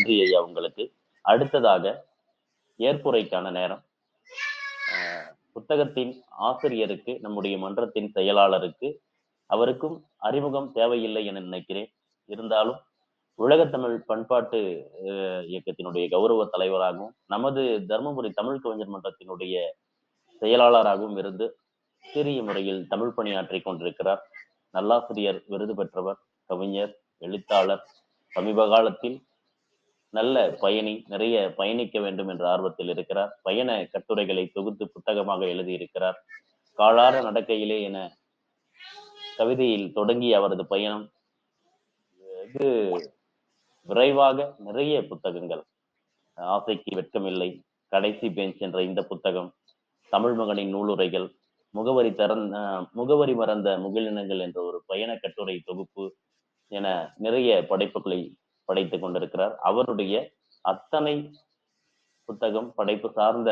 நன்றி ஐயா உங்களுக்கு. அடுத்ததாக ஏற்புரைக்கான நேரம். புத்தகத்தின் ஆசிரியருக்கு நம்முடைய மன்றத்தின் செயலாளருக்கு அவருக்கும் அறிமுகம் தேவையில்லை என நினைக்கிறேன். இருந்தாலும் உலகத்தமிழ் பண்பாட்டு இயக்கத்தினுடைய கௌரவ தலைவராகவும் நமது தர்மபுரி தமிழ் கவிஞர் மன்றத்தினுடைய செயலாளராகவும் இருந்து சிறிய முறையில் தமிழ் பணியாற்றி கொண்டிருக்கிறார். நல்லாசிரியர் விருது பெற்றவர் கவிஞர் எழுத்தாளர் சமீப காலத்தில் நல்ல பயணி நிறைய பயணிக்க வேண்டும் என்ற ஆர்வத்தில் இருக்கிறார். பயண கட்டுரைகளை தொகுத்து புத்தகமாக எழுதியிருக்கிறார். காலார நடக்கையிலே என கவிதையில் தொடங்கிய அவரது பயணம் வெகு விரைவாக நிறைய புத்தகங்கள். ஆசைக்கு வெட்கமில்லை. கடைசி பெஞ்ச் என்ற இந்த புத்தகம் தமிழ் மகனின் நூலுரைகள் முகவரி திறந்த முகவரி மறந்த முகிலினங்கள் என்ற ஒரு பயண கட்டுரை தொகுப்பு என நிறைய படைப்புகளை படைத்துக் கொண்டிருக்கிறார். அவருடைய அத்தனை புத்தகம் படைப்பு சார்ந்த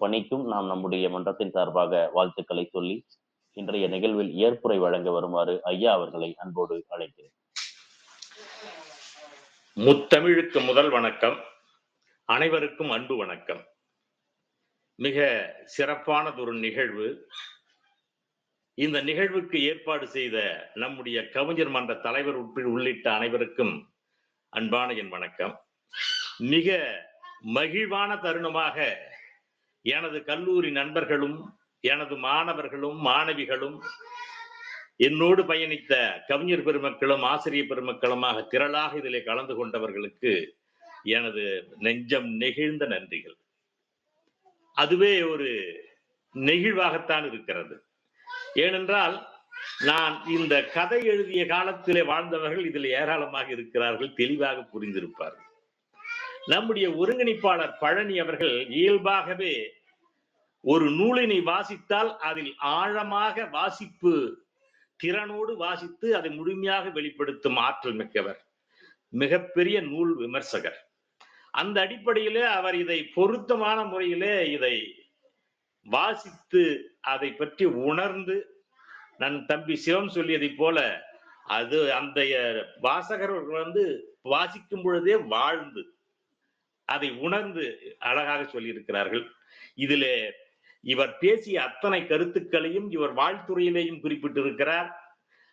பணிக்கும் நாம் நம்முடைய மன்றத்தின் சார்பாக வாழ்த்துக்களை சொல்லி இன்றைய நிகழ்வில் ஏற்புரை வழங்க வருமாறு ஐயா அவர்களை அன்போடு அழைக்கிறேன். முத்தமிழுக்கு முதல் வணக்கம் அனைவருக்கும் அன்பு வணக்கம். மிக சிறப்பானதொரு நிகழ்வு இந்த நிகழ்வுக்கு ஏற்பாடு செய்த நம்முடைய கவிஞர் மன்ற தலைவர் உட்பட உள்ளிட்ட அனைவருக்கும் அன்பான என் வணக்கம். மிக மகிழ்வான தருணமாக எனது கல்லூரி நண்பர்களும் எனது மாணவர்களும் மாணவிகளும் என்னோடு பயணித்த கவிஞர் பெருமக்களும் ஆசிரியர் பெருமக்களுமாக திரளாக இதிலே கலந்து கொண்டவர்களுக்கு எனது நெஞ்சம் நெகிழ்ந்த நன்றிகள். அதுவே ஒரு நெகிழ்வாகத்தான் இருக்கிறது. ஏனென்றால் நான் இந்த கதை எழுதிய காலத்திலே வாழ்ந்தவர்கள் இதில் ஏராளமாக இருக்கிறார்கள் தெளிவாக புரிந்திருப்பார்கள். நம்முடைய ஒருங்கிணைப்பாளர் பழனி அவர்கள் இயல்பாகவே ஒரு நூலினை வாசித்தால் அதில் ஆழமாக வாசிப்பு திறனோடு வாசித்து அதை முழுமையாக வெளிப்படுத்தும் ஆற்றல் மிக்கவர் மிகப்பெரிய நூல் விமர்சகர். அந்த அடிப்படையிலே அவர் இதை பொருத்தமான முறையிலே இதை வாசித்து அதை பற்றி உணர்ந்து நன் தம்பி சிவம் சொல்லியதை போல அது அந்த வாசகர் வந்து வாசிக்கும் பொழுதே வாழ்ந்து அதை உணர்ந்து அழகாக சொல்லியிருக்கிறார்கள். இதிலே இவர் பேசிய அத்தனை கருத்துக்களையும் இவர் வாழ்த்துறையிலேயும் குறிப்பிட்டிருக்கிறார்.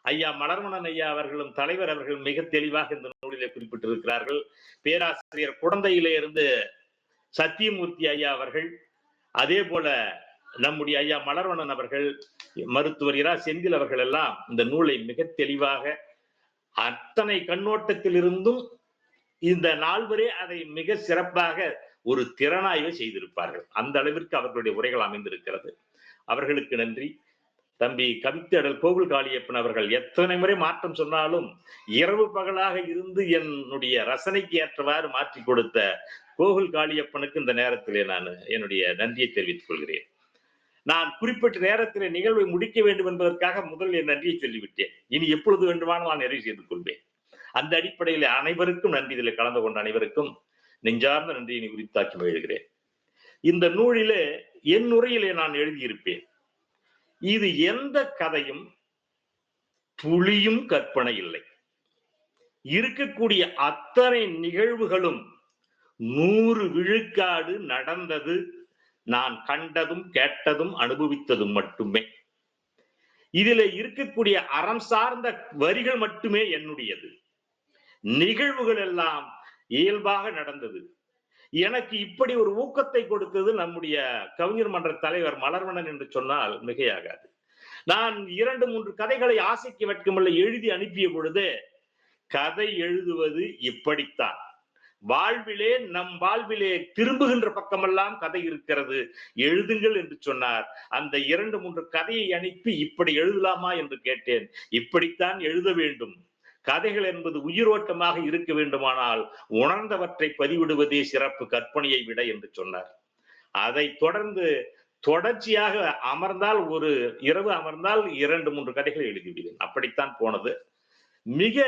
ஐயா மலர்மணன் ஐயா அவர்களும் தலைவர் அவர்கள் மிக தெளிவாக இந்த நூலிலே குறிப்பிட்டிருக்கிறார்கள். பேராசிரியர் குழந்தையிலே இருந்து சத்தியமூர்த்தி ஐயா அவர்கள் அதே போல நம்முடைய ஐயா மலர்வணன் அவர்கள் மருத்துவர் இரா செந்தில் அவர்கள் எல்லாம் இந்த நூலை மிக தெளிவாக அத்தனை கண்ணோட்டத்தில் இருந்தும் இந்த நால்வரே அதை மிக சிறப்பாக ஒரு திறனாய்வை செய்திருப்பார்கள். அந்த அளவிற்கு அவர்களுடைய உரைகள் அமைந்திருக்கிறது. அவர்களுக்கு நன்றி. தம்பி கவித்தடல் கோகுல் காளியப்பன் அவர்கள் எத்தனை முறை மாற்றம் சொன்னாலும் இரவு பகலாக இருந்து என்னுடைய ரசனைக்கு ஏற்றவாறு மாற்றி கொடுத்த கோகுல் காளியப்பனுக்கு இந்த நேரத்திலே நான் என்னுடைய நன்றியை தெரிவித்துக் கொள்கிறேன். நான் குறிப்பிட்ட நேரத்திலே நிகழ்வை முடிக்க வேண்டும் என்பதற்காக முதல் என் நன்றியை சொல்லிவிட்டேன். இனி எப்பொழுது வேண்டுமானால் நான் நிறைவு செய்து கொள்வேன். அந்த அடிப்படையில் அனைவருக்கும் நன்றி. இதில் கலந்து கொண்ட அனைவருக்கும் நெஞ்சார்ந்த நன்றியை உரித்தாக்கி மகிழ்கிறேன். இந்த நூலிலே என் உரையிலே நான் எழுதியிருப்பேன். இது எந்த கதையும் புளியும் கற்பனை இல்லை. இருக்கக்கூடிய அத்தனை நிகழ்வுகளும் நூறு விழுக்காடு நடந்தது. நான் கண்டதும் கேட்டதும் அனுபவித்ததும் மட்டுமே. இதில் இருக்கக்கூடிய அறம் சார்ந்த வரிகள் மட்டுமே என்னுடையது. நிகழ்வுகள் எல்லாம் இயல்பாக நடந்தது. எனக்கு இப்படி ஒரு ஊக்கத்தை கொடுத்தது நம்முடைய கவிஞர் மன்ற தலைவர் மலர்வணன் என்று சொன்னால் மிகையாகாது. நான் இரண்டு மூன்று கதைகளை ஆசைக்கு வெட்கமில்லை எழுதி அனுப்பிய பொழுது கதை எழுதுவது இப்படித்தான். வாழ்விலே நம் வாழ்விலே திரும்புகின்ற பக்கமெல்லாம் கதை இருக்கிறது. எழுதுங்கள் என்று சொன்னார். அந்த இரண்டு மூன்று கதையை அனுப்பி இப்படி எழுதலாமா என்று கேட்டேன். இப்படித்தான் எழுத வேண்டும். கதைகள் என்பது உயிரோட்டமாக இருக்க வேண்டுமானால் உணர்ந்தவற்றை பதிவிடுவதே சிறப்பு கற்பனையை விட என்று சொன்னார். அதை தொடர்ந்து தொடர்ச்சியாக அமர்ந்தால் ஒரு இரவு அமர்ந்தால் இரண்டு மூன்று கதைகள் எழுதிவிடுவேன். அப்படித்தான் போனது. மிக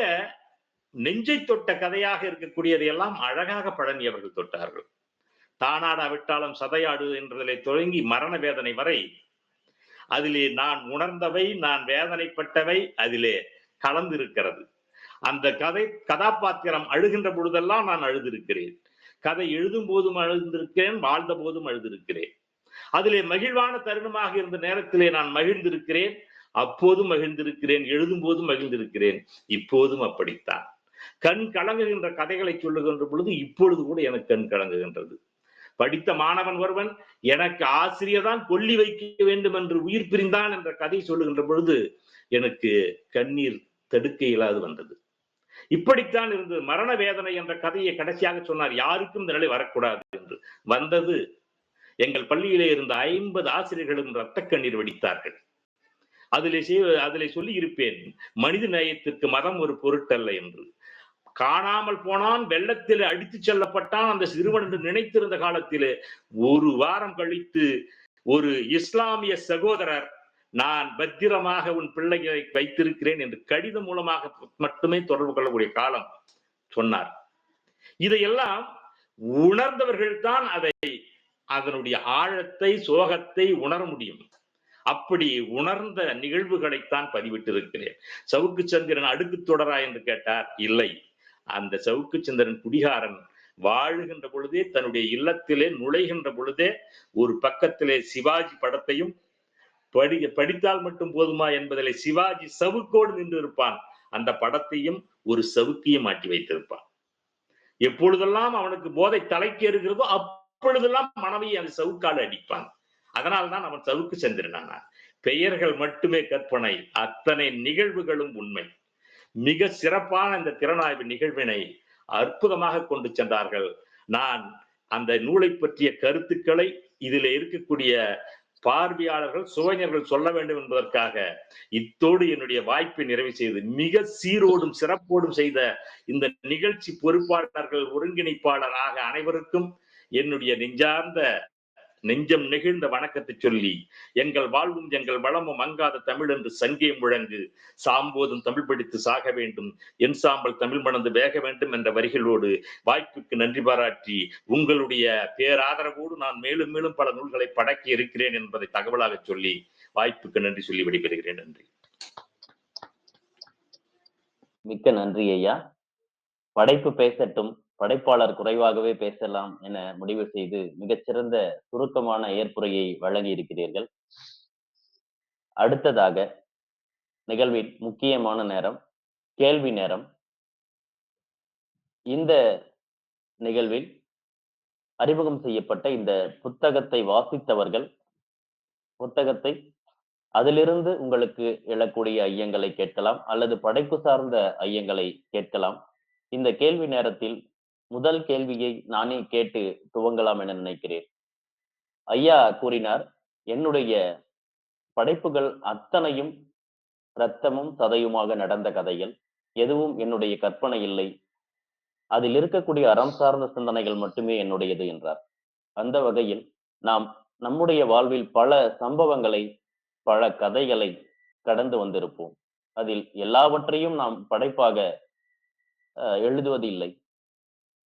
நெஞ்சை தொட்ட கதையாக இருக்கக்கூடியதை எல்லாம் அழகாக பழனி அவர்கள் தொட்டார்கள். தானாடா விட்டாலும் சதையாடு என்றதிலே தொடங்கி மரண வேதனை வரை அதிலே நான் உணர்ந்தவை நான் வேதனைப்பட்டவை அதிலே கலந்திருக்கிறது. அந்த கதை கதாபாத்திரம் அழுகின்ற பொழுதெல்லாம் நான் அழுதிருக்கிறேன். கதை எழுதும் போதும் அழுந்திருக்கிறேன் வாழ்ந்த போதும் அழுதிருக்கிறேன். அதிலே மகிழ்வான தருணமாக இருந்த நேரத்திலே நான் மகிழ்ந்திருக்கிறேன் அப்போதும் மகிழ்ந்திருக்கிறேன் எழுதும் போதும் மகிழ்ந்திருக்கிறேன் இப்போதும் அப்படித்தான். கண் கலங்குகின்ற கதைகளை சொல்லுகின்ற பொழுது இப்பொழுது கூட எனக்கு கண் கலங்குகின்றது. படித்த மாணவன் ஒருவன் எனக்கு ஆசிரியர் தான் கொல்லி வைக்க வேண்டும் என்று உயிர் பிரிந்தான் என்ற கதை சொல்லுகின்ற பொழுது எனக்கு கண்ணீர் தடுக்க இயலாது வந்தது. இப்படித்தான் இருந்தது மரண வேதனை என்ற கதையை கடைசியாக சொன்னார் யாருக்கும் இந்த நிலை வரக்கூடாது என்று. வந்தது எங்கள் பள்ளியிலே இருந்த ஐம்பது ஆசிரியர்களும் இரத்த கண்ணீர் வடித்தார்கள். அதிலே செய்- அதிலே சொல்லி இருப்பேன் மனித நேயத்திற்கு மதம் ஒரு பொருட்டல்ல என்று. காணாமல் போனான் வெள்ளத்தில் அடித்துச் செல்லப்பட்டான் அந்த சிறுவன் என்று நினைத்திருந்த காலத்திலே ஒரு வாரம் கழித்து ஒரு இஸ்லாமிய சகோதரர் நான் பத்திரமாக உன் பிள்ளைகளை வைத்திருக்கிறேன் என்று கடிதம் மூலமாக மட்டுமே தொடர்பு கொள்ளக்கூடிய காலம் சொன்னார். இதையெல்லாம் உணர்ந்தவர்கள் தான் அதை அதனுடைய ஆழத்தை சோகத்தை உணர முடியும். அப்படி உணர்ந்த நிகழ்வுகளைத்தான் பதிவிட்டிருக்கிறேன். சவுக்கு சந்திரன் அடுக்கு தொடரா என்று கேட்டார். இல்லை. அந்த சவுக்கு சந்திரன் குடிகாரன். வாழுகின்ற பொழுதே தன்னுடைய இல்லத்திலே நுழைகின்ற பொழுதே ஒரு பக்கத்திலே சிவாஜி படத்தையும் படி படித்தால் மட்டும் போதுமா என்பதிலே சிவாஜி சவுக்கோடு நின்று இருப்பான் அந்த படத்தையும் ஒரு சவுக்கையும் மாட்டி வைத்திருப்பான். எப்பொழுதெல்லாம் அவனுக்கு போதை தலைக்கு இருக்கிறதோ அப்பொழுதெல்லாம் மனைவியை அந்த சவுக்கால் அடிப்பான். அதனால்தான் அவன் சவுக்கு சந்திரனானான் பெயர்கள் மட்டுமே கற்பனை அத்தனை நிகழ்வுகளும் உண்மை. மிக சிறப்பான இந்த திறனாய்வு நிகழ்வினை அற்புதமாக கொண்டு சென்றார்கள். நான் அந்த நூலை பற்றிய கருத்துக்களை இதில் இருக்கக்கூடிய பார்வையாளர்கள் சுவைஞர்கள் சொல்ல வேண்டும் என்பதற்காக இத்தோடு என்னுடைய வாய்ப்பை நிறைவு செய்து மிக சீரோடும் சிறப்போடும் செய்த இந்த நிகழ்ச்சி பொறுப்பாளர்கள் ஒருங்கிணைப்பாளராக அனைவருக்கும் என்னுடைய நெஞ்சார்ந்த நெஞ்சம் நெகிழ்ந்த வணக்கத்தை சொல்லி எங்கள் வாழ்வும் எங்கள் வளமும் அங்காத தமிழ் என்று சங்கே முழங்கு. சாம்போதும் தமிழ் படித்து சாக வேண்டும். என் சாம்பல் தமிழ் மணந்து வேக வேண்டும் என்ற வரிகளோடு வாய்ப்புக்கு நன்றி பாராட்டி உங்களுடைய பேராதரவோடு நான் மேலும் மேலும் பல நூல்களை படக்கி இருக்கிறேன் என்பதை தகவலாக சொல்லி வாய்ப்புக்கு நன்றி சொல்லி விடைபெறுகிறேன். நன்றி. மிக்க நன்றி ஐயா. படைப்பு பேசட்டும் படைப்பாளர் குறைவாகவே பேசலாம் என முடிவு செய்து மிகச்சிறந்த சுருக்கமான ஏற்புரையை வழங்கி இருக்கிறீர்கள் அடுத்ததாக நிகழ்வின் முக்கியமான நேரம் கேள்வி நேரம். இந்த நிகழ்வில் அறிமுகம் செய்யப்பட்ட இந்த புத்தகத்தை வாசித்தவர்கள் புத்தகத்தை அதிலிருந்து உங்களுக்கு எழக்கூடிய ஐயங்களை கேட்கலாம் அல்லது படைப்பு சார்ந்த ஐயங்களை கேட்கலாம். இந்த கேள்வி நேரத்தில் முதல் கேள்வியை நானே கேட்டு துவங்கலாம் என நினைக்கிறேன். ஐயா கூறினார் என்னுடைய படைப்புகள் அத்தனையும் இரத்தமும் சதையுமாக நடந்த கதைகள். எதுவும் என்னுடைய கற்பனை இல்லை. அதில் இருக்கக்கூடிய அறம் சார்ந்த சிந்தனைகள் மட்டுமே என்னுடையது என்றார். அந்த வகையில் நாம் நம்முடைய வாழ்வில் பல சம்பவங்களை பல கதைகளை கடந்து வந்திருப்போம். அதில் எல்லாவற்றையும் நாம் படைப்பாக எழுதுவதில்லை. எழுதுவது இல்லை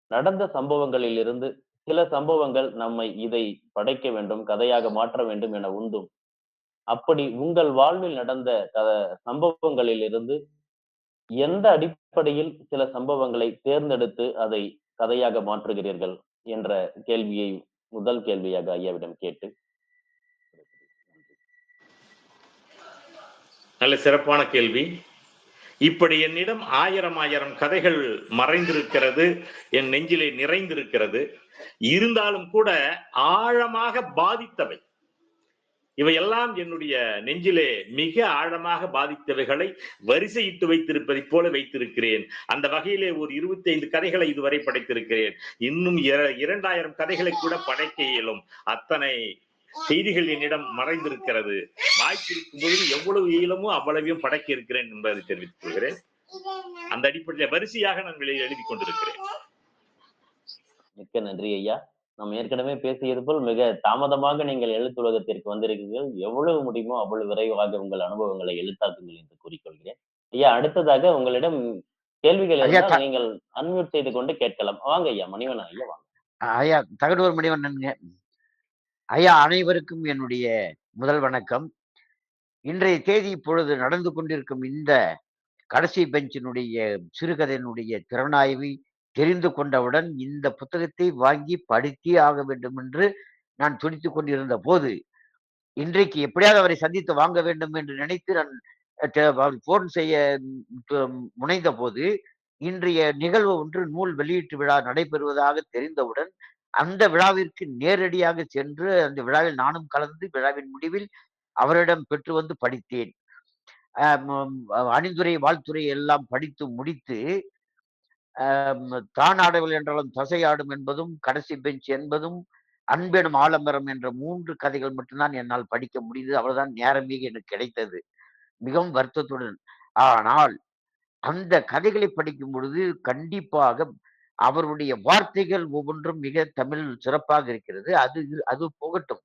நடந்த சம்பவங்களில் இருந்து சில சம்பவங்கள் நம்மை இதை படைக்க வேண்டும் கதையாக மாற்ற வேண்டும் என உண்டும். அப்படி உங்கள் வாழ்வில் நடந்த க- சம்பவங்களில் இருந்து எந்த அடிப்படையில் சில சம்பவங்களை தேர்ந்தெடுத்து அதை கதையாக மாற்றுகிறீர்கள் என்ற கேள்வியை முதல் கேள்வியாக ஐயாவிடம் கேட்டு. நல்ல சிறப்பான கேள்வி. இப்படி என்னிடம் ஆயிரம் ஆயிரம் கதைகள் மறைந்திருக்கிறது என் நெஞ்சிலே நிறைந்திருக்கிறது. இருந்தாலும் கூட ஆழமாக பாதித்தவை. இவையெல்லாம் என்னுடைய நெஞ்சிலே மிக ஆழமாக பாதித்தவைகளை வரிசையிட்டு வைத்திருப்பதைப் போல வைத்திருக்கிறேன். அந்த வகையிலே ஒரு இருபத்தி ஐந்து கதைகளை இதுவரை படைத்திருக்கிறேன். இன்னும் இர- இரண்டாயிரம் கதைகளை கூட படைக்க இயலும். அத்தனை செய்திகள் என்னிடம் மறைந்திருக்கிறது. வாய்ப்பிருக்கும் போது எவ்வளவு இயலுமோ அவ்வளவையும் படைக்க இருக்கிறேன் என்பதை தெரிவித்துக் கொள்கிறேன். அந்த அடிப்படையில் வரிசையாக நான் வெளியே எழுதி கொண்டிருக்கிறேன். மிக்க நன்றி ஐயா. நாம் ஏற்கனவே பேசியது போல் மிக தாமதமாக நீங்கள் எழுத்துலகத்திற்கு வந்திருக்கிறீர்கள். எவ்வளவு முடியுமோ அவ்வளவு விரைவாக உங்கள் அனுபவங்களை எழுத்தாக்குங்கள் என்று கூறிக்கொள்கிறேன். ஐயா அடுத்ததாக உங்களிடம் கேள்விகள் இருந்தால் நீங்கள் அன்மியூட் செய்து கொண்டு கேட்கலாம். வாங்க ஐயா மணிவண்ணன் ஐயா வாங்க. ஐயா தகடூர் மணிவண்ணனுங்க. ஐயா அனைவருக்கும் என்னுடைய முதல் வணக்கம். இன்றைய தேதி இப்பொழுது நடந்து கொண்டிருக்கும் இந்த கடைசி பெஞ்சினுடைய சிறுகதையினுடைய திறனாய்வை தெரிந்து கொண்டவுடன் இந்த புத்தகத்தை வாங்கி படித்தே ஆக வேண்டும் என்று நான் துடித்து கொண்டிருந்த போது இன்றைக்கு எப்படியாவது அவரை சந்தித்து வாங்க வேண்டும் என்று நினைத்து நான் போன் செய்ய முனைந்த போது இன்றைய நிகழ்வு ஒன்று நூல் வெளியீட்டு விழா நடைபெறுவதாக தெரிந்தவுடன் அந்த விழாவிற்கு நேரடியாக சென்று அந்த விழாவில் நானும் கலந்து விழாவின் முடிவில் அவரிடம் பெற்று வந்து படித்தேன். அணிந்துரை வாழ்த்துறை எல்லாம் படித்து முடித்து தான் ஆடவில்லை என்றாலும் தசை ஆடும் என்பதும் கடைசி பெஞ்ச் என்பதும் அன்பெனும் ஆலம்பரம் என்ற மூன்று கதைகள் மட்டும்தான் என்னால் படிக்க முடிந்தது. அவ்வளவுதான் நேரமே எனக்கு கிடைத்தது. மிகவும் வருத்தத்துடன். ஆனால் அந்த கதைகளை படிக்கும் பொழுது கண்டிப்பாக அவருடைய வார்த்தைகள் ஒவ்வொன்றும் மிக தமிழ் சிறப்பாக இருக்கிறது. அது அது போகட்டும்.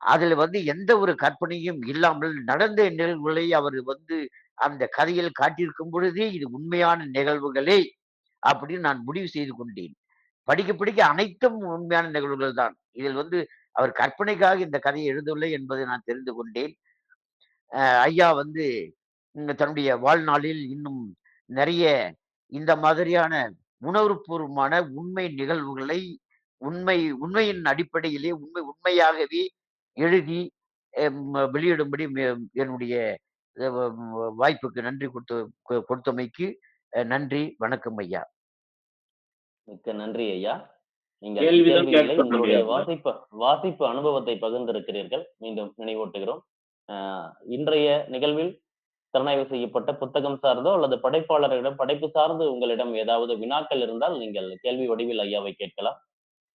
அதுல வந்து எந்த ஒரு கற்பனையும் இல்லாமல் நடந்த நிகழ்வுகளை அவர் வந்து அந்த கதையில் காட்டியிருக்கும் பொழுதே இது உண்மையான நிகழ்வுகளே அப்படின்னு நான் முடிவு செய்து கொண்டேன். படிக்க படிக்க அனைத்தும் உண்மையான நிகழ்வுகள் தான். இதில் வந்து அவர் கற்பனைக்காக இந்த கதையை எழுதவில்லை என்பதை நான் தெரிந்து கொண்டேன். அஹ் ஐயா வந்து உம் தன்னுடைய வாழ்நாளில் இன்னும் நிறைய இந்த மாதிரியான உணர்வுபூர்வமான உண்மை நிகழ்வுகளை உண்மை உண்மையின் அடிப்படையிலே உண்மை உண்மையாகவே எழுதி வெளியிடும்படி என்னுடைய வாய்ப்புக்கு நன்றி கொடுத்த கொடுத்தமைக்கு நன்றி வணக்கம் ஐயா. மிக்க நன்றி ஐயா. நீங்கள் உங்களுடைய முடியாது. வாசிப்பு வாசிப்பு அனுபவத்தை பகிர்ந்திருக்கிறீர்கள். மீண்டும் நினைவூட்டுகிறோம். ஆஹ் இன்றைய நிகழ்வில் திறனாய்வு செய்யப்பட்ட புத்தகம் சார்ந்தோ அல்லது படைப்பாளரிடம் படைப்பு சார்ந்து உங்களிடம் ஏதாவது வினாக்கள் இருந்தால் நீங்கள் கேள்வி வடிவில் ஐயாவை கேட்கலாம்.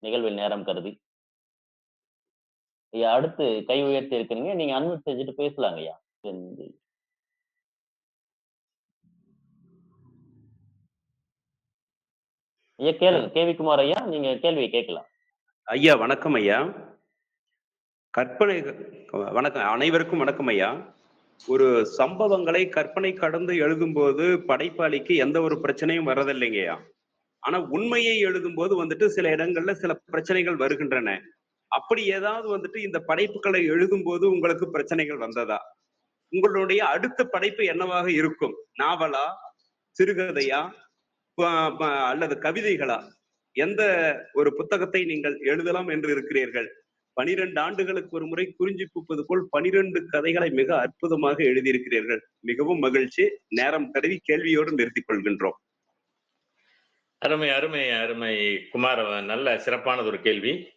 நிகழ்வில் நேரம் கருதி. ஐயா அடுத்து கை உயர்த்தி இருக்கிறீங்க நீங்க அன்மிட் செஞ்சுட்டு பேசலாங்க ஐயா. ஐயா கேளுங்க. கேவி குமார் ஐயா நீங்க கேள்வியை கேட்கலாம். ஐயா வணக்கம் ஐயா. கற்பனை வணக்கம். அனைவருக்கும் வணக்கம் ஐயா. ஒரு சம்பவங்களை கற்பனை கடந்து எழுதும்போது படைப்பாளிக்கு எந்த ஒரு பிரச்சனையும் வர்றதில்லைங்கய்யா. ஆனா உண்மையை எழுதும்போது வந்துட்டு சில இடங்கள்ல சில பிரச்சனைகள் வருகின்றன. அப்படி ஏதாவது வந்துட்டு இந்த படைப்புகளை எழுதும் போது உங்களுக்கு பிரச்சனைகள் வந்ததா? உங்களுடைய அடுத்த படைப்பு என்னவாக இருக்கும்? நாவலா? சிறுகதையா? ப- அல்லது கவிதைகளா? எந்த ஒரு புத்தகத்தை நீங்கள் எழுதலாம் என்று இருக்கிறீர்கள்? பனிரெண்டு ஆண்டுகளுக்கு ஒரு முறை குறிஞ்சி பூப்பது போல் பனிரெண்டு கதைகளை மிக அற்புதமாக எழுதியிருக்கிறீர்கள். மிகவும் மகிழ்ச்சி. நேரம் கருதி கேள்வியோடு நிறுத்திக் கொள்கின்றோம். அருமை அருமை அருமை குமார் நல்ல சிறப்பானது ஒரு கேள்வி.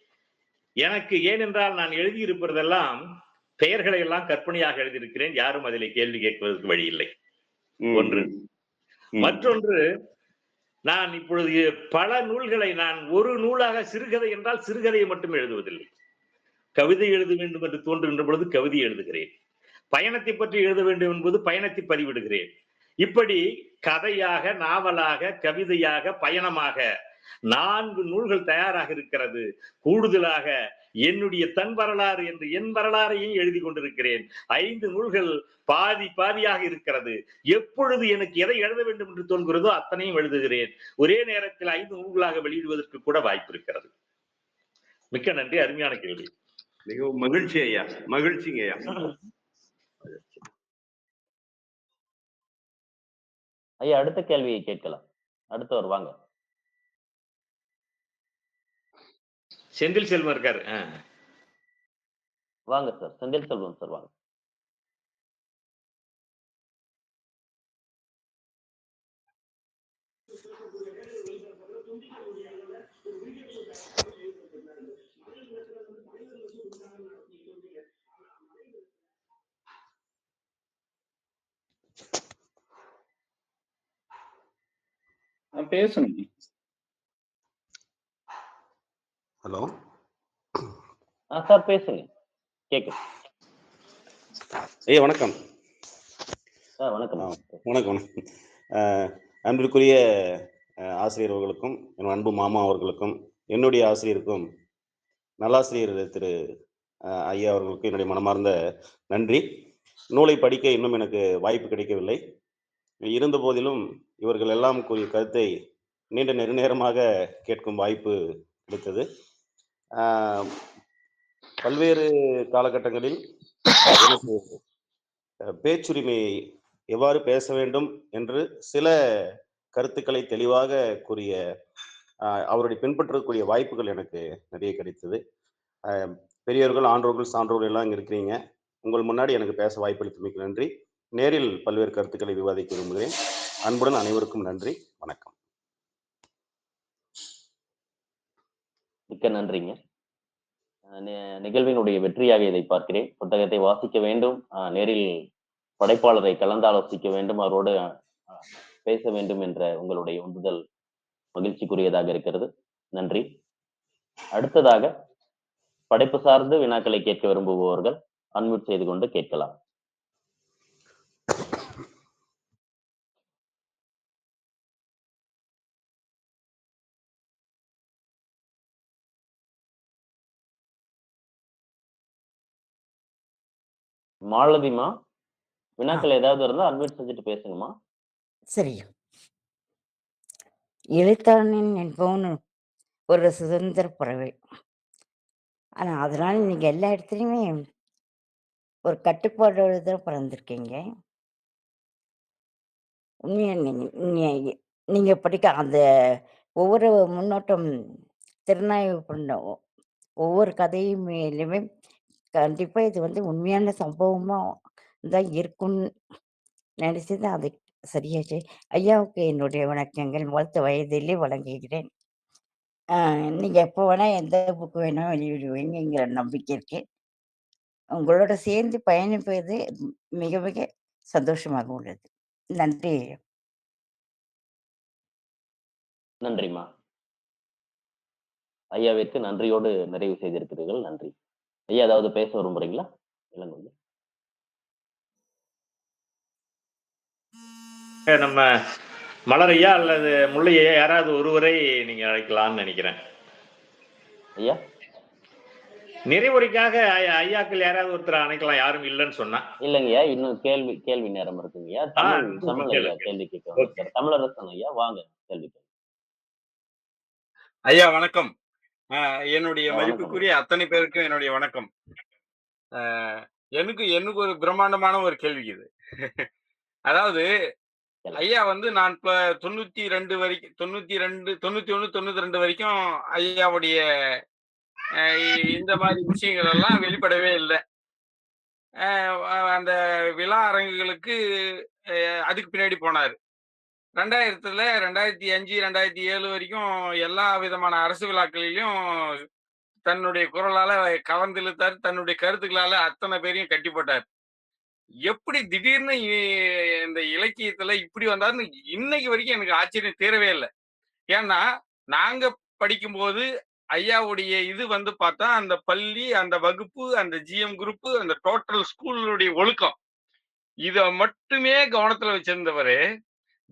எனக்கு ஏனென்றால் நான் எழுதியிருப்பதெல்லாம் பெயர்களை எல்லாம் கற்பனையாக எழுதியிருக்கிறேன். யாரும் அதிலே கேள்வி கேட்பதற்கு வழி இல்லை. ஒன்று. மற்றொன்று நான் இப்பொழுது பல நூல்களை நான் ஒரு நூலாக சிறுகதை என்றால் சிறுகதையை மட்டும் எழுதுவதில்லை. கவிதை எழுத வேண்டும் என்று தோன்றுகின்ற பொழுது கவிதை எழுதுகிறேன். பயணத்தை பற்றி எழுத வேண்டும் என்பது பயணத்தை பதிவிடுகிறேன். இப்படி கதையாக நாவலாக கவிதையாக பயணமாக நான்கு நூல்கள் தயாராக இருக்கிறது. கூடுதலாக என்னுடைய தன் வரலாறு என்று என் வரலாறையும் எழுதி கொண்டிருக்கிறேன். ஐந்து நூல்கள் பாதி பாதியாக இருக்கிறது. எப்பொழுது எனக்கு எதை எழுத வேண்டும் என்று தோன்கிறதோ அத்தனையும் எழுதுகிறேன். ஒரே நேரத்தில் ஐந்து நூல்களாக வெளியிடுவதற்கு கூட வாய்ப்பு இருக்கிறது. மிக்க நன்றி. அருமையான கேள்வி. மிகவும் மகிழ்ச்சி ஐயா மகிழ்ச்சிங்க ஐயா. ஐயா அடுத்த கேள்வியை கேட்கலாம். அடுத்தவர் வாங்க. செந்தில் செல்வம் இருக்காரு. வாங்க சார் செந்தில் செல்வம் சார் வாங்க. ஆ, பேசுங்க ஹலோ? ஆ சார் பேசுங்க. கேக்குது ஐயா வணக்கம். சார் வணக்கம். வணக்கம் வணக்கம். அன்பிற்குரிய ஆசிரியர் அவர்களுக்கும் என் அன்பு மாமா அவர்களுக்கும் என்னுடைய ஆசிரியருக்கும் நல்லாசிரியர் திரு ஐயா அவர்களுக்கும் என்னுடைய மனமார்ந்த நன்றி. நூலை படிக்க இன்னும் எனக்கு வாய்ப்பு கிடைக்கவில்லை. இருந்த போதிலும் இவர்கள் எல்லாம் கூறிய கருத்தை நீண்ட நெருநேரமாக கேட்கும் வாய்ப்பு கிடைத்தது. பல்வேறு காலகட்டங்களில் எனக்கு பேச்சுரிமை எவ்வாறு பேச வேண்டும் என்று சில கருத்துக்களை தெளிவாக கூறிய அவருடைய பின்பற்றக்கூடிய வாய்ப்புகள் எனக்கு நிறைய கிடைத்தது. பெரியவர்கள் ஆன்றோர்கள் சான்றோர்கள் எல்லாம் இங்கே இருக்கிறீங்க. உங்கள் முன்னாடி எனக்கு பேச வாய்ப்பளித்தமைக்கு நன்றி. நேரில் பல்வேறு கருத்துக்களை விவாதிக்க விரும்புகிறேன். அன்புடன் அனைவருக்கும் நன்றி. வணக்கம். மிக்க நன்றிங்க. நிகழ்வினுடைய வெற்றியாக இதை பார்க்கிறேன். புத்தகத்தை வாசிக்க வேண்டும். நேரில் படைப்பாளரை கலந்தாலோசிக்க வேண்டும். அவரோடு பேச வேண்டும் என்ற உங்களுடைய உந்துதல் மகிழ்ச்சிக்குரியதாக இருக்கிறது. நன்றி. அடுத்ததாக படைப்பு சார்ந்து வினாக்களை கேட்க விரும்புபவர்கள் அன்மியூட் செய்து கொண்டு கேட்கலாம். மாலதிமா வினாக்கள் ஏதாவது இருந்தா அன்மியூட் செஞ்சுட்டு பேசுங்கம்மா. சரி எழுத்தாளன் என்பவன் ஒரு சுதந்திர பறவை. ஆனா அதனால நீங்க எல்லா இடத்துலையுமே ஒரு கட்டுப்பாடோடு தான் பிறந்திருக்கீங்க. உண்மையா நீங்க நீங்க நீங்க படிக்க அந்த ஒவ்வொரு முன்னோட்டம் திறனாய்வு பண்ண ஒவ்வொரு கதையும் கண்டிப்பா இது வந்து உண்மையான சம்பவமா தான் இருக்கும்னு நினைச்சு தான் அதை சரியாச்சு. ஐயாவுக்கு என்னுடைய வணக்கங்கள். வாழ்த்து வயதிலே வழங்குகிறேன். ஆஹ் நீங்க எப்போ வேணா எந்த புக் வேணாலும் வெளியிடுவீங்கிற நம்பிக்கை இருக்கு. உங்களோட சேர்ந்து பயணிப்பது மிக மிக சந்தோஷமாக உள்ளது. நன்றி. ஐயா. நன்றிம்மா. ஐயாவிற்கு நன்றியோடு நிறைவு செய்திருக்கிறீர்கள். நன்றி. ஐயா ஏதாவது பேச விரும்புறீங்களா? இளங்கோங்க நம்ம மலரையா அல்லது முல்லையா யாராவது ஒருவரை நீங்க அழைக்கலாம்னு நினைக்கிறேன். ஐயா? நிறைவுரைக்காக ஐயாக்கள் யாராவது ஒருத்தர் அணைக்கலாம் யாரும் இல்லைன்னு சொன்னா. இல்லைங்கய்யா இன்னும் கேள்வி கேள்வி நேரம் இருக்குங்கய்யா தமிழ் தமிழ். கேள்வி கேட்க. தமிழரசன் ஐயா வாங்க கேள்வி ஐயா வணக்கம். என்னுடைய. மதிப்புக்குரிய அத்தனை பேருக்கும் என்னுடைய வணக்கம். எனக்கு எனக்கு ஒரு பிரம்மாண்டமான ஒரு கேள்வி இது. அதாவது ஐயா வந்து நான் இப்ப தொண்ணூத்தி ரெண்டு வரைக்கும் தொண்ணூத்தி ரெண்டு தொண்ணூத்தி ஒண்ணு தொண்ணூத்தி ரெண்டு வரைக்கும் ஐயாவுடைய இந்த மாதிரி விஷயங்கள் எல்லாம் வெளிப்படவே இல்லை. அந்த விழா அரங்குகளுக்கு அதுக்கு பின்னாடி போனார். ரெண்டாயிரத்துல ரெண்டாயிரத்தி அஞ்சு ரெண்டாயிரத்தி ஏழு வரைக்கும் எல்லா விதமான அரசு விழாக்களிலும் தன்னுடைய குரலால கவர்ந்து இழுத்தார் தன்னுடைய கருத்துக்களால அத்தனை பேரையும் கட்டி போட்டார். எப்படி திடீர்னு இந்த இலக்கியத்துல இப்படி வந்தாருன்னு இன்னைக்கு வரைக்கும் எனக்கு ஆச்சரியம் தீரவே இல்லை. ஏன்னா நாங்க படிக்கும்போது ஐயாவுடைய இது வந்து பார்த்தா அந்த பள்ளி அந்த வகுப்பு அந்த ஜிஎம் குரூப் அந்த டோட்டல் ஸ்கூலுடைய ஒழுக்கம். இத மட்டுமே கவனத்துல வச்சிருந்தவரு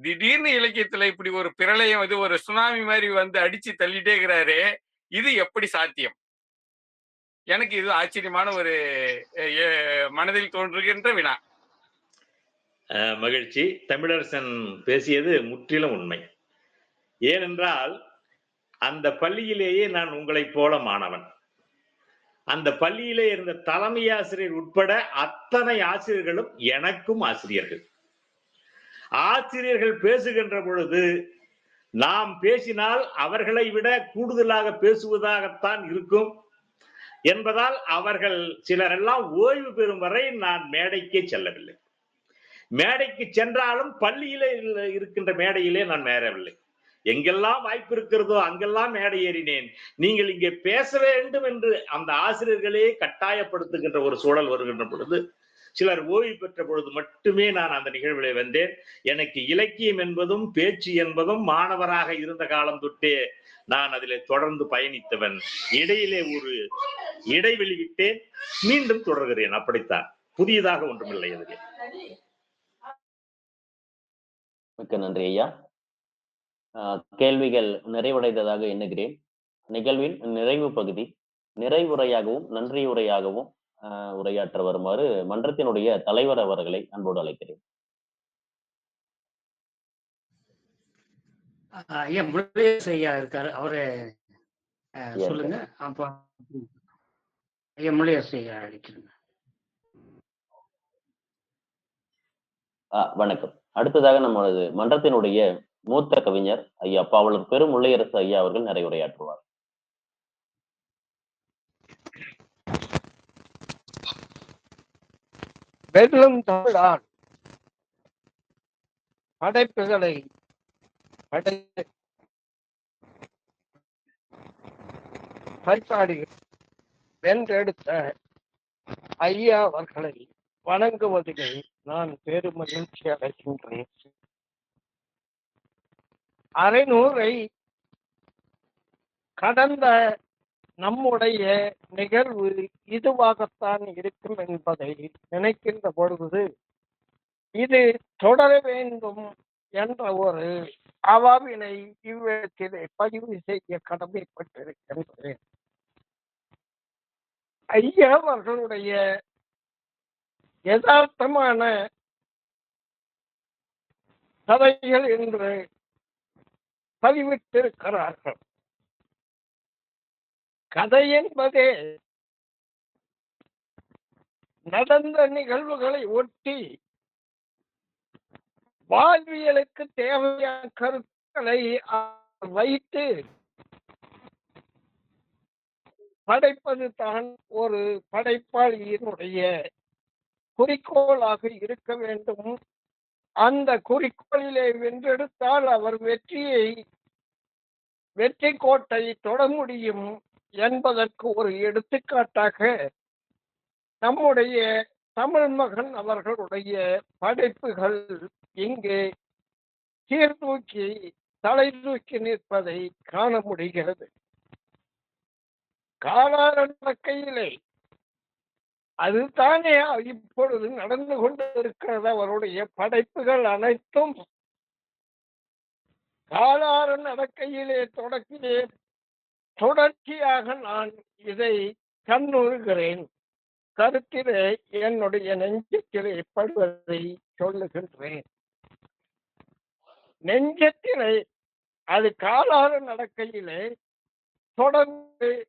திடீர்னு இலக்கியத்துல இப்படி ஒரு பிரளயம் இது ஒரு சுனாமி மாதிரி வந்து அடிச்சு தள்ளிட்டே இருக்கிறாரு இது எப்படி சாத்தியம்? எனக்கு இது ஆச்சரியமான ஒரு மனதில் தோன்றுகின்ற வினா. அஹ், மகிழ்ச்சி. தமிழரசன் பேசியது முற்றிலும் உண்மை. ஏனென்றால் அந்த பள்ளியிலேயே நான் உங்களைப் போல மாணவன். அந்த பள்ளியிலே இருந்த தலைமை ஆசிரியர் உட்பட அத்தனை ஆசிரியர்களும் எனக்கும் ஆசிரியர்கள். ஆசிரியர்கள் பேசுகின்ற பொழுது நாம் பேசினால் அவர்களை விட கூடுதலாக பேசுவதாகத்தான் இருக்கும். என்பதால் அவர்கள் சிலரெல்லாம் ஓய்வு பெறும் வரை நான் மேடைக்கே செல்லவில்லை. மேடைக்கு சென்றாலும் பள்ளியிலே இருக்கின்ற மேடையிலே நான் மேறவில்லை. எங்கெல்லாம் வாய்ப்பு இருக்கிறதோ அங்கெல்லாம் மேடை ஏறினேன். நீங்கள் இங்கே பேச வேண்டும் என்று அந்த ஆசிரியர்களே கட்டாயப்படுத்துகின்ற ஒரு சூழல் வருகின்ற பொழுது சிலர் ஓய்வு பெற்ற பொழுது மட்டுமே நான் அந்த நிகழ்விலே வந்தேன். எனக்கு இலக்கியம் என்பதும் பேச்சு என்பதும் மாணவராக இருந்த காலம் தொட்டே நான் அதிலே தொடர்ந்து பயணித்தவன். இடையிலே ஒரு இடைவெளி விட்டேன். மீண்டும் தொடர்கிறேன். அப்படித்தான். புதியதாக ஒன்றுமில்லை அதிலே மிக்க நன்றி ஐயா. ஆஹ் கேள்விகள் நிறைவடைந்ததாக எண்ணுகிறேன். நிகழ்வின் நிறைவு பகுதி நிறைவுரையாகவும் நன்றியுரையாகவும் உரையாற்ற வருமாறு மன்றத்தினுடைய தலைவர் அவர்களை அன்போடு அழைக்கிறேன். ஐயா முருகேஷ் ஐயா இருக்காரு. அவரு சொல்லுங்க. அப்போ ஐயா முருகேஷ் ஐயா அழைக்கிறேங்க. ஆ, வணக்கம். அடுத்ததாக நம்மளது மன்றத்தினுடைய மூத்த கவிஞர் ஐயா பாவலர் பெரும் முள்ளையரசு ஐயா அவர்கள் நிறைவுரையாற்றுவார். வெல்லும் தமிழான். படைப்புகளை படை பரிபாடி வென்றெடுத்த ஐயா அவர்களை வணங்குவதில் நான் பெருமகிழ்ச்சி அடைகின்றேன். அரைநூறை கடந்த நம்முடைய நிகழ்வு இதுவாகத்தான் இருக்கும் என்பதை நினைக்கின்ற பொழுது இது தொடர வேண்டும் என்ற ஒரு அவாவினை இவ்விடத்திலே பதிவு செய்ய கடமைப்பட்டிருக்கின்றேன் ஐயா அவர்களுடைய யதார்த்தமான கதைகள் என்று பதிவிட்டிருக்கிறார்கள். கதை என்பதே நடந்த நிகழ்வுகளை ஒட்டி வாழ்வியலுக்கு தேவையான கருத்துக்களை வைத்து படைப்பது தான் ஒரு படைப்பாளியினுடைய குறிக்கோளாக இருக்க வேண்டும். அந்த குறிக்கோளிலே வென்றெடுத்தால் அவர் வெற்றியை வெற்றி கோட்டை தொட முடியும். என்பதற்கு ஒரு எடுத்துக்காட்டாக நம்முடைய தமிழ் மகன் அவர்களுடைய படைப்புகள் இங்கே சீர்தூக்கி தலை தூக்கி நிற்பதை காண முடிகிறது. காலாரண்ட கையிலே அதுதானே இப்பொழுது நடந்து கொண்டிருக்கிறது அவருடைய படைப்புகள் அனைத்தும். காலாரன் அடக்கையிலே தொடக்கிலே தொடர்ச்சியாக நான் இதை கண்ணுறுகிறேன். கருத்திலே என்னுடைய நெஞ்சத்திலே படுவதை சொல்லுகின்றேன். நெஞ்சத்திலே அது காலாறு நடக்கையிலே தொடர்ந்து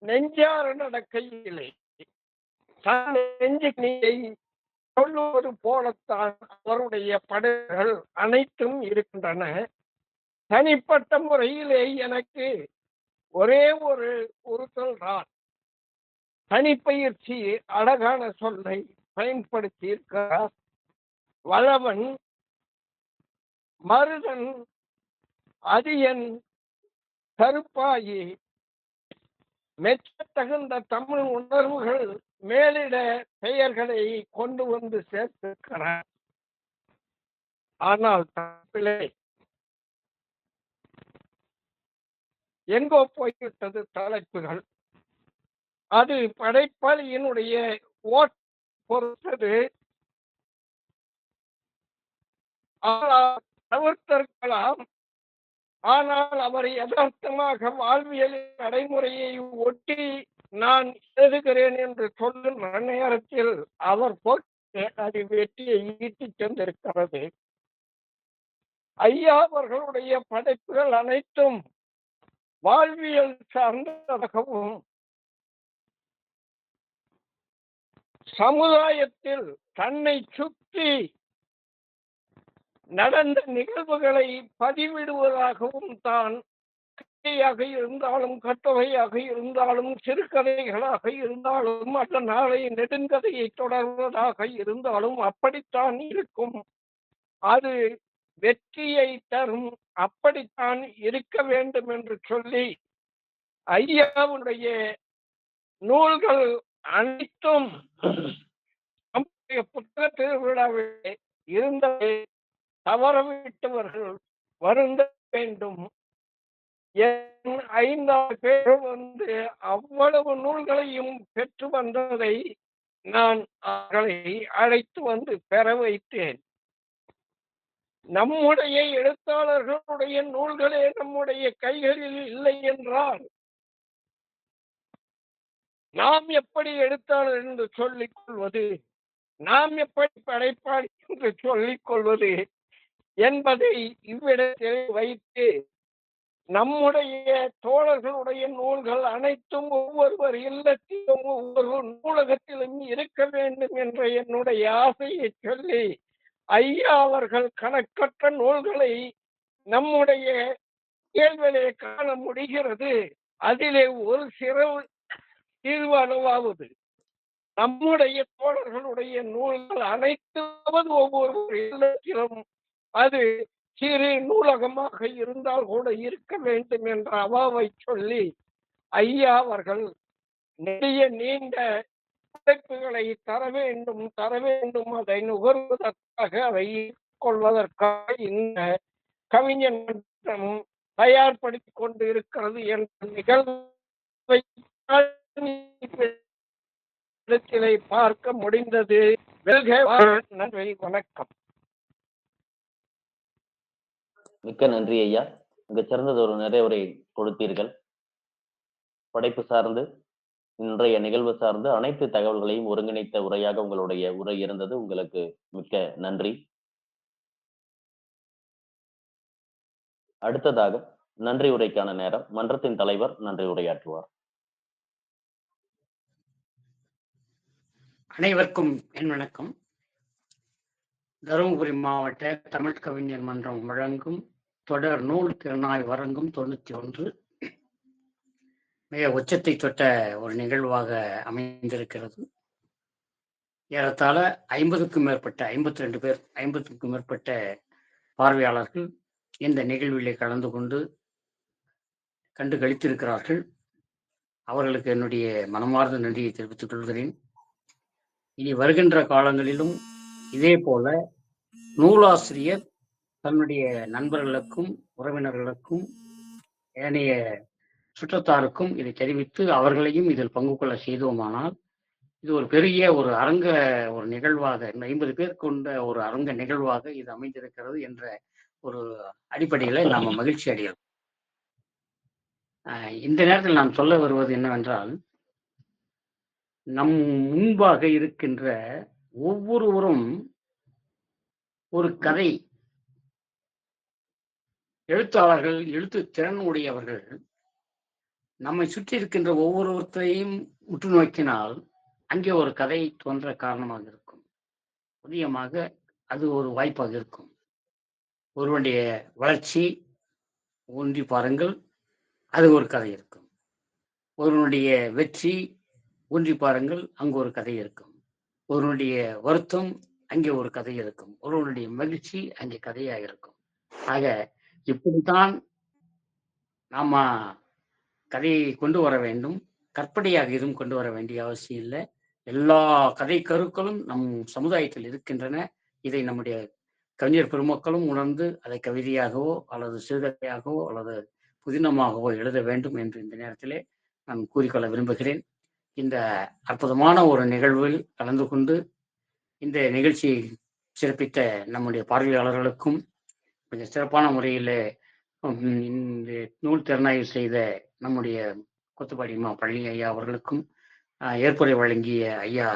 நெஞ்சாறு நடக்கையிலே தன் நெஞ்சு நீரை சொல்லுவது போலத்தான் அவருடைய படைகள் அனைத்தும் இருக்கின்றன. தனிப்பட்ட முறையிலே எனக்கு ஒரே ஒரு உறுத்தல் தான். தனிப்பயிற்சி அழகான சொல்லை பயன்படுத்தி இருக்கிறார் வளவன் மருதன் அதியன் கருப்பாயி மெச்சத்தகுந்த தமிழ் உணர்வுகள் மேலிட பெயர்களை கொண்டு வந்து சேர்த்திருக்கிறார். ஆனால் தப்பிலே எங்கோ போய்விட்டது தலைப்புகள். அது படைப்பாளியினுடைய ஓட் பொறுத்தது. ஆனால் தவிர்த்திருக்கலாம் ஆனால் அவர் யதார்த்தமாக வாழ்வியலின் நடைமுறையை ஒட்டி நான் எழுதுகிறேன் என்று சொல்லும் நேரத்தில் அவர் போட்டு அது வெற்றியை ஈட்டிச் சென்றிருக்கிறது. ஐயா அவர்களுடைய படைப்புகள் அனைத்தும் வாழ்வியல் சார்ந்ததாகவும் சமுதாயத்தில் தன்னை சுற்றி நடந்த நிகழ்வுகளை பதிவிடுவதாகவும் தான் கதையாக இருந்தாலும் கட்டுரையாக இருந்தாலும் சிறுகதைகளாக இருந்தாலும் அந்த நாளை நெடுங்கதையை தொடர்வதாக இருந்தாலும் அப்படித்தான் இருக்கும். அது வெற்றியை தரும் அப்படித்தான் இருக்க வேண்டும் என்று சொல்லி ஐயாவுடைய நூல்கள் அனைத்தும் புத்தக திருவிழாவில் இருந்ததை தவறவிட்டவர்கள் வருந்த வேண்டும். என் ஐந்தாறு பேர் வந்து அவ்வளவு நூல்களையும் பெற்று வந்ததை நான் அவர்களை அழைத்து வந்து பெற வைத்தேன். நம்முடைய எழுத்தாளர்களுடைய நூல்களே நம்முடைய கைகளில் இல்லை என்றால் நாம் எப்படி எழுத்தாளர் என்று சொல்லிக் கொள்வது? நாம் எப்படி படைப்பாளி என்று சொல்லிக் கொள்வது? என்பதை இவ்விடத்தில் வைத்து நம்முடைய தோழர்களுடைய நூல்கள் அனைத்தும் ஒவ்வொருவர் இல்லத்திலும் ஒவ்வொரு நூலகத்திலும் இருக்க வேண்டும் என்ற என்னுடைய ஆசையை சொல்லி ஐயா அவர்கள் கணக்கற்ற நூல்களை நம்முடைய இயல்பிலே காண முடிகிறது. அதிலே ஒரு சிறவு அளவாவது நம்முடைய தோழர்களுடைய நூல்கள் அனைத்துவது ஒவ்வொரு இல்லத்திலும் அது சிறு நூலகமாக இருந்தால் கூட இருக்க வேண்டும் என்ற அவாவை சொல்லி ஐயா அவர்கள் நெடிய நீண்ட படைப்புகளை தர வேண்டும் தர வேண்டும். அதை நுகர்வதற்காக அதை கொள்வதற்காக இந்த கவிஞர் மன்றம் தயார்படுத்திக் கொண்டு இருக்கிறது என்ற நிகழ்வை இடத்திலே பார்க்க முடிந்தது. வெல்க நன்றி. வணக்கம். மிக்க நன்றி ஐயா. மிகச் சிறந்தது ஒரு நிறைய உரை கொடுத்தீர்கள். படைப்பு சார்ந்து இன்றைய நிகழ்வு சார்ந்து அனைத்து தகவல்களையும் ஒருங்கிணைத்த உரையாக உங்களுடைய உரை இருந்தது. உங்களுக்கு மிக்க நன்றி. அடுத்ததாக நன்றி உரைக்கான நேரம். மன்றத்தின் தலைவர் நன்றி உரையாற்றுவார். அனைவருக்கும் என் வணக்கம். தருமபுரி மாவட்ட தமிழ் கவிஞர் மன்றம் வழங்கும் தொடர் நூல் திறனாய் வழங்கும் தொண்ணூத்தி ஒன்று. மிக உச்சத்தை தொட்ட ஒரு நிகழ்வாக அமைந்திருக்கிறது. ஏறத்தாழ ஐம்பதுக்கும் மேற்பட்ட ஐம்பத்தி ரெண்டு பேர் ஐம்பதுக்கும் மேற்பட்ட பார்வையாளர்கள் இந்த நிகழ்விலே கலந்து கொண்டு கண்டு கழித்திருக்கிறார்கள் அவர்களுக்கு என்னுடைய மனமார்ந்த நன்றியை தெரிவித்துக் கொள்கிறேன். இனி வருகின்ற காலங்களிலும் இதே போல நூலாசிரியர் தன்னுடைய நண்பர்களுக்கும் உறவினர்களுக்கும் ஏனைய சுற்றத்தாருக்கும் இதை தெரிவித்து அவர்களையும் இதில் பங்கு கொள்ள செய்தோமானால் இது ஒரு பெரிய ஒரு அரங்க ஒரு நிகழ்வாக ஐம்பது பேர் கொண்ட ஒரு அரங்க நிகழ்வாக இது அமைந்திருக்கிறது என்ற ஒரு அடிப்படையில நாம் மகிழ்ச்சி அடைகிறோம் இந்த நேரத்தில் நான் சொல்ல வருவது என்னவென்றால் நம் முன்பாக இருக்கின்ற ஒவ்வொருவரும் ஒரு கதை. எழுத்தாளர்கள் எழுத்து திறன் உடையவர்கள் நம்மை சுற்றி இருக்கின்ற ஒவ்வொருவரையும் உற்று நோக்கினால் அங்கே ஒரு கதை தோன்ற காரணமாக இருக்கும். புதியமாக அது ஒரு வாய்ப்பாக இருக்கும். ஒருவனுடைய வளர்ச்சி ஒன்றி பாருங்கள் அது ஒரு கதை இருக்கும். ஒருவனுடைய வெற்றி ஊன்றி பாருங்கள் அங்கு ஒரு கதை இருக்கும். ஒருவனுடைய வருத்தம் அங்கே ஒரு கதை இருக்கும். ஒருவனுடைய மகிழ்ச்சி அங்கே கதையாக இருக்கும். ஆக இப்படித்தான் நாம கதையை கொண்டு வர வேண்டும். கற்பனையாக எதுவும் கொண்டு வர வேண்டிய அவசியம் இல்லை. எல்லா கதை கருக்களும் நம் சமுதாயத்தில் இருக்கின்றன. இதை நம்முடைய கவிஞர் பெருமக்களும் உணர்ந்து அதை கவிதையாகவோ அல்லது சிறுகதையாகவோ அல்லது புதினமாகவோ எழுத வேண்டும் என்று இந்த நேரத்திலே நான் கூறிக்கொள்ள விரும்புகிறேன். இந்த அற்புதமான ஒரு நிகழ்வில் கலந்து கொண்டு இந்த நிகழ்ச்சியை சிறப்பித்த நம்முடைய பார்வையாளர்களுக்கும் கொஞ்சம் சிறப்பான முறையில் இந்த நூல் திறனாய்வு செய்த நம்முடைய கொத்துப்பாடி மா பழனி ஐயா அவர்களுக்கும் ஏற்புரை வழங்கிய ஐயா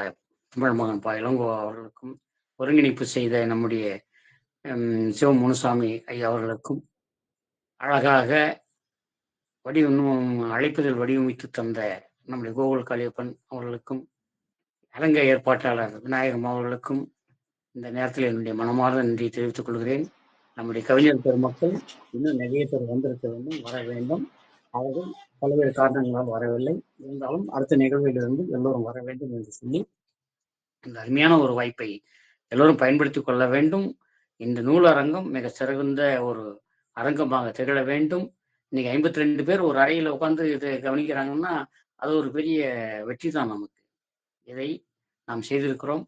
தமிழ்மகன் பா இளங்கோ அவர்களுக்கும் ஒருங்கிணைப்பு செய்த நம்முடைய சிவம் சிவ முனுசாமி ஐயா அவர்களுக்கும் அழகாக வடிவம் அழைப்புதல் வடிவமைத்து தந்த நம்முடைய கோகுல் காளியப்பன் அவர்களுக்கும் அரங்க ஏற்பாட்டாளர் விநாயகம் அவர்களுக்கும் இந்த நேரத்தில் என்னுடைய மனமார்ந்த நன்றியை தெரிவித்துக் கொள்கிறேன். நம்முடைய கவிஞர் பெருமக்கள் இன்னும் நிறைய பேர் வந்திருக்க வேண்டும் வர வேண்டும். அவர்கள் பல்வேறு காரணங்களால் வரவில்லை. இருந்தாலும் அடுத்த நிகழ்விலிருந்து எல்லோரும் வர வேண்டும் என்று சொல்லி இந்த அருமையான ஒரு வாய்ப்பை எல்லோரும் பயன்படுத்தி கொள்ள வேண்டும். இந்த நூலரங்கம் மிக சிறந்த ஒரு அரங்கமாக திகழ வேண்டும். இன்னைக்கு ஐம்பத்தி ரெண்டு பேர் ஒரு அறையில் உட்காந்து இதை கவனிக்கிறாங்கன்னா அது ஒரு பெரிய வெற்றி தான் நமக்கு. இதை நாம் செய்திருக்கிறோம்.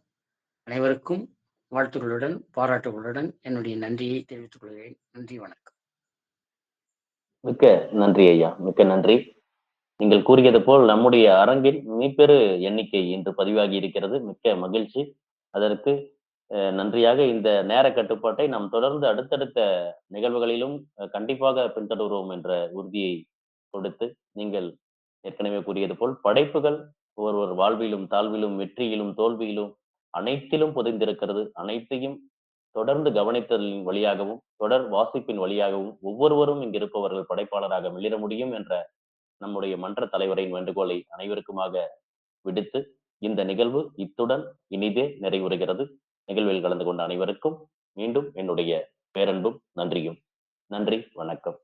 அனைவருக்கும் வாழ்த்துக்களுடன் பாராட்டுகளுடன் என்னுடைய நன்றியை தெரிவித்துக் கொள்கிறேன். நன்றி வணக்கம். மிக்க நன்றி ஐயா. மிக்க நன்றி. நீங்கள் கூறியது போல் நம்முடைய அரங்கில் மிகப்பெரு எண்ணிக்கை இன்று பதிவாகி இருக்கிறது. மிக்க மகிழ்ச்சி. அதற்கு அஹ், நன்றியாக இந்த நேர கட்டுப்பாட்டை நாம் தொடர்ந்து அடுத்தடுத்த நிகழ்வுகளிலும் கண்டிப்பாக பின்தொடர்வோம் என்ற உறுதியை கொடுத்து நீங்கள் ஏற்கனவே கூறியது போல் படைப்புகள் ஒருவர் வாழ்விலும் தாழ்விலும் வெற்றியிலும் தோல்வியிலும் அனைத்திலும் புதைந்திருக்கிறது. அனைத்தையும் தொடர்ந்து கவனித்தலின் வழியாகவும் தொடர் வாசிப்பின் வழியாகவும் ஒவ்வொருவரும் இங்கிருப்பவர்கள் படைப்பாளராக மிளிர முடியும் என்ற நம்முடைய மன்ற தலைவரின் வேண்டுகோளை அனைவருக்குமாக விடுத்து இந்த நிகழ்வு இத்துடன் இனிதே நிறைவுறுகிறது. நிகழ்வில் கலந்து கொண்ட அனைவருக்கும் மீண்டும் என்னுடைய பேரன்பும் நன்றியும். நன்றி வணக்கம்.